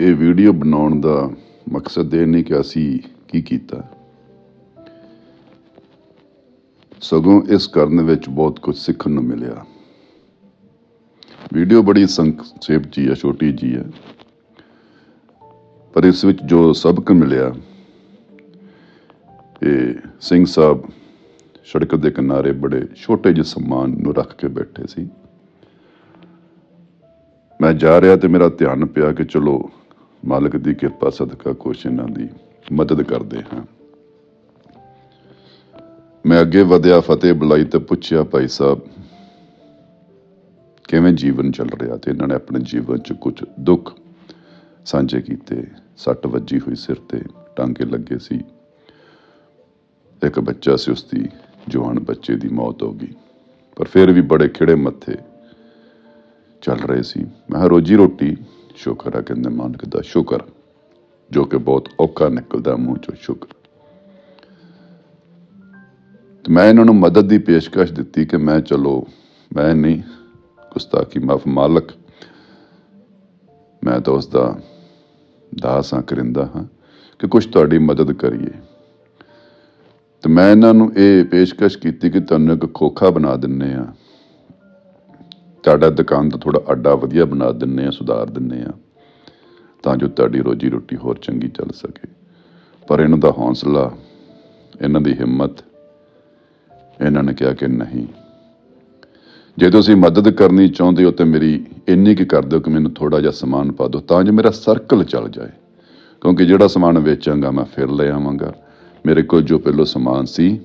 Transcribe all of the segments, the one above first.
ਇਹ ਵੀਡੀਓ ਬਣਾਉਣ ਦਾ ਮਕਸਦ ਇਹ ਨਹੀਂ ਕਿ ਅਸੀਂ ਕੀ ਕੀਤਾ। ਸਗੋਂ ਇਸ ਕਰਨ ਵਿੱਚ ਬਹੁਤ ਕੁਝ ਸਿੱਖਣ ਨੂੰ ਮਿਲਿਆ। ਵੀਡੀਓ ਬੜੀ ਸੰਖੇਪ ਜੀ ਹੈ, ਛੋਟੀ ਜੀ ਹੈ। ਪਰ ਇਸ ਵਿੱਚ ਜੋ ਸਬਕ ਮਿਲਿਆ, ਇਹ ਸਿੰਘ ਸਾਹਿਬ ਸੜਕ ਦੇ ਕਿਨਾਰੇ ਬੜੇ ਛੋਟੇ ਜਿਹੇ ਸਮਾਨ ਨੂੰ ਰੱਖ ਕੇ ਬੈਠੇ ਸੀ। ਮੈਂ ਜਾ ਰਿਹਾ ਤੇ ਮੇਰਾ ਧਿਆਨ ਪਿਆ ਕਿ ਚਲੋ ਮਾਲਕ ਦੀ ਕਿਰਪਾ ਸਦਕਾ ਕੁਛ ਇਹਨਾਂ ਦੀ ਮਦਦ ਕਰਦੇ ਹਾਂ। ਮੈਂ ਅੱਗੇ ਵਧਿਆ ਫਤਿਹ ਬੁਲਾਈ ਤੇ ਪੁੱਛਿਆ, ਭਾਈ ਸਾਹਿਬ, ਕਿਵੇਂ ਜੀਵਨ ਚੱਲ ਰਿਹਾ? ਤੇ ਇਹਨਾਂ ਨੇ ਆਪਣੇ ਜੀਵਨ 'ਚ ਕੁਝ ਦੁੱਖ ਸਾਂਝੇ ਕੀਤੇ। ਸੱਟ ਵੱਜੀ ਹੋਈ ਸਿਰ ਤੇ, ਟਾਂਕੇ ਲੱਗੇ ਸੀ। ਇੱਕ ਬੱਚਾ ਸੀ, ਉਸਦੀ ਜਵਾਨ ਬੱਚੇ ਦੀ ਮੌਤ ਹੋ ਗਈ। ਪਰ ਫਿਰ ਵੀ ਬੜੇ ਖਿੜੇ ਮੱਥੇ ਚੱਲ ਰਹੇ ਸੀ। ਮੈਂ ਕਿਹਾ, ਰੋਜੀ ਰੋਟੀ ਸ਼ੁਕਰ ਆ ਕਹਿੰਦੇ ਮਾਲਕ ਦਾ ਸ਼ੁਕਰ। ਜੋ ਕਿ ਬਹੁਤ ਔਖਾ ਨਿਕਲਦਾ ਮੂੰਹ ਚੋਂ ਸ਼ੁਕਰ। ਤੇ ਮੈਂ ਇਹਨਾਂ ਨੂੰ ਮਦਦ ਦੀ ਪੇਸ਼ਕਸ਼ ਦਿੱਤੀ ਕਿ ਮੈਂ ਚਲੋ, ਮੈਂ ਨਹੀਂ, ਗੁਸਤਾਖੀ ਮਾਫ ਮਾਲਕ। ਮੈਂ ਤਾਂ ਉਸ ਦਾ ਦਾਸ ਹਾਂ, ਕਰਿੰਦਾ ਹਾਂ ਕਿ ਕੁਝ ਤੁਹਾਡੀ ਮਦਦ ਕਰੀਏ। ਤੇ ਮੈਂ ਇਹਨਾਂ ਨੂੰ ਇਹ ਪੇਸ਼ਕਸ਼ ਕੀਤੀ ਕਿ ਤੁਹਾਨੂੰ ਇੱਕ ਖੋਖਾ ਬਣਾ ਦਿੰਨੇ ਆ ਤੁਹਾਡਾ ਦੁਕਾਨ ਦਾ ਥੋੜਾ ਅੱਡਾ ਵਧੀਆ ਬਣਾ ਦਿੰਨੇ ਆ ਸੁਧਾਰ ਦਿੰਨੇ ਆ ਤਾਂ ਜੋ ਤੁਹਾਡੀ ਰੋਜੀ ਰੋਟੀ ਹੋਰ ਚੰਗੀ ਚੱਲ ਸਕੇ। ਪਰ ਇਹਨਾਂ ਦਾ ਹੌਸਲਾ, ਇਹਨਾਂ ਦੀ ਹਿੰਮਤ, ਇਹਨਾਂ ਨੇ ਕਿਹਾ ਕਿ ਨਹੀਂ। ਜੇ ਤੁਸੀਂ ਮਦਦ ਕਰਨੀ ਚਾਹੁੰਦੇ ਹੋ ਤੇ ਮੇਰੀ ਇੰਨੀ ਕੀ ਕਰ ਦਿਓ ਕਿ ਮੈਨੂੰ ਥੋੜਾ ਜਿਹਾ ਸਮਾਨ ਪਾ ਦਿਓ, ਤਾਂ ਜੋ ਮੇਰਾ ਸਰਕਲ ਚੱਲ ਜਾਏ। ਕਿਉਂਕਿ ਜਿਹੜਾ ਸਮਾਨ ਵੇਚਾਂਗਾ, ਮੈਂ ਫਿਰ ਲੈ ਆਵਾਂਗਾ। ਮੇਰੇ ਕੋਲ ਜੋ ਪਹਿਲੋ ਸਮਾਨ ਸੀ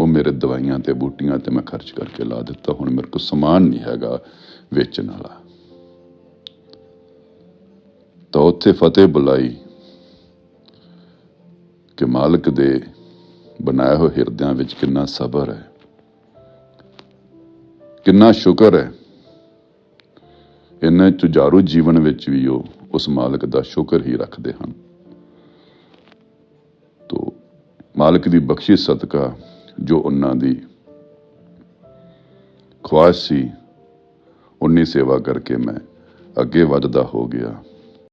ਉਹ ਮੇਰੇ ਦਵਾਈਆਂ ਤੇ ਬੂਟੀਆਂ ਤੇ ਮੈਂ ਖਰਚ ਕਰਕੇ ਲਾ ਦਿੱਤਾ। ਹੁਣ ਮੇਰੇ ਕੋਲ ਸਮਾਨ ਨਹੀਂ ਹੈਗਾ ਵੇਚਣ ਵਾਲਾ। ਤਾਂ ਉੱਥੇ ਫਤਿਹ ਬੁਲਾਈ ਕਿ ਮਾਲਕ ਦੇ ਬਣਾਏ ਹੋਏ ਹਿਰਦਿਆਂ ਵਿੱਚ ਕਿੰਨਾ ਸਬਰ ਹੈ, ਕਿੰਨਾ ਸ਼ੁਕਰ ਹੈ। ਇੰਨੇ ਜੁਝਾਰੂ ਜੀਵਨ ਵਿੱਚ ਵੀ ਉਹ ਉਸ ਮਾਲਕ ਦਾ ਸ਼ੁਕਰ ਹੀ ਰੱਖਦੇ ਹਨ। ਤੋ ਮਾਲਕ ਦੀ ਬਖਸ਼ਿਸ਼ ਸਦਕਾ ਜੋ ਉਹਨਾਂ ਦੀ ਖੁਆਇਸ਼ ਸੀ ਉਨੀ ਸੇਵਾ ਕਰਕੇ ਮੈਂ ਅੱਗੇ ਵੱਧਦਾ ਹੋ ਗਿਆ।